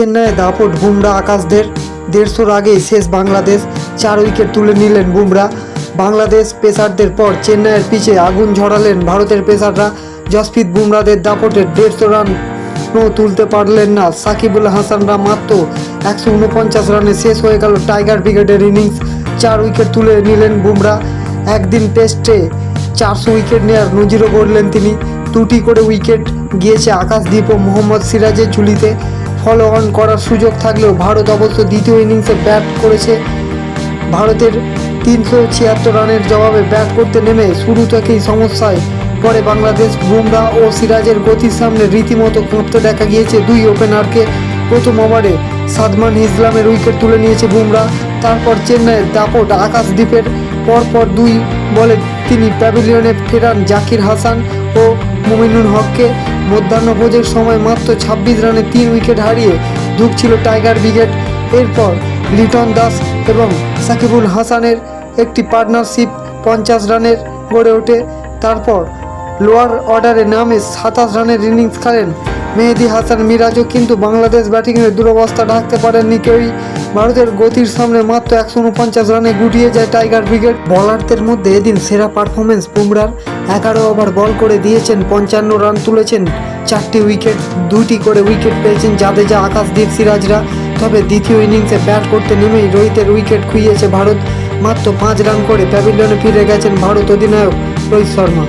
চেন্নাইয়ে দাপট বুমরা আকাশদের দেড়শোর আগেই শেষ বাংলাদেশ। চার উইকেট তুলে নিলেন বুমরা। বাংলাদেশ পেসারদের পর চেন্নাইয়ের পিচে আগুন ঝরালেন ভারতের পেসাররা। জসপ্রীত বুমরাদের দাপটে দেড়শো রান তুলতে পারলেন না সাকিবুল হাসানরা মাত্র একশো উনপঞ্চাশ রানে শেষ হয়ে গেল টাইগার ব্রিগেডের ইনিংস। চার উইকেট তুলে নিলেন বুমরা। একদিন টেস্টে চারশো উইকেট নেওয়ার নজিরও গড়লেন তিনি। দুটি করে উইকেট গিয়েছে আকাশদীপ ও মোহাম্মদ সিরাজের ঝুলিতে। ফলো অন করার সুযোগ থাকলেও ভারত অবশ্য দ্বিতীয় ইনিংসে ব্যাট করেছে। ভারতের তিনশো ছিয়াত্তর রানের জবাবে ব্যাট করতে নেমে শুরু থেকেই সমস্যায় পরে বাংলাদেশ। বুমরা ও সিরাজের গতির সামনে রীতিমতো কাঁপতে দেখা গিয়েছে দুই ওপেনারকে প্রথম ওভারে সাদমান ইসলামের উইকেট তুলে নিয়েছে বুমরা। তারপর চেন্নাইয়ের দাপট আকাশদ্বীপের পরপর দুই বলে তিনি প্যাভিলিয়নে ফেরান জাকির হাসান ও মুমিনুল হককে মধ্যাহ্ন ভোজের সময় মাত্র ছাব্বিশ রানে তিন উইকেট হারিয়ে ঢুকছিল টাইগার ব্রিগেড। এরপর লিটন দাস এবং সাকিবুল হাসানের একটি পার্টনারশিপ পঞ্চাশ রানের গড়ে ওঠে। তারপর লোয়ার অর্ডারে নামে সাতাশ রানের ইনিংস খেলেন মেহেদি হাসান মিরাজও, কিন্তু বাংলাদেশ ব্যাটিংয়ের দুরবস্থা ঢাকতে পারেননি কেউই। ভারতের গতির সামনে মাত্র একশো উনপঞ্চাশ রানে গুটিয়ে যায় টাইগার ব্রিগেড। বলারদের মধ্যে এদিন সেরা পারফরমেন্স বুমরার এগারো ওভার বল করে দিয়েছেন, পঞ্চান্ন রান তুলেছেন, চারটি উইকেট দুটি করে উইকেট পেয়েছেন জাদেজা, আকাশদীপ সিরাজরা। তবে দ্বিতীয় ইনিংসে ব্যাট করতে নেমেই রোহিতের উইকেট খুইয়েছে ভারত। মাত্র পাঁচ রান করে প্যাভিলিয়নে ফিরে গেছেন ভারত অধিনায়ক রোহিত শর্মা।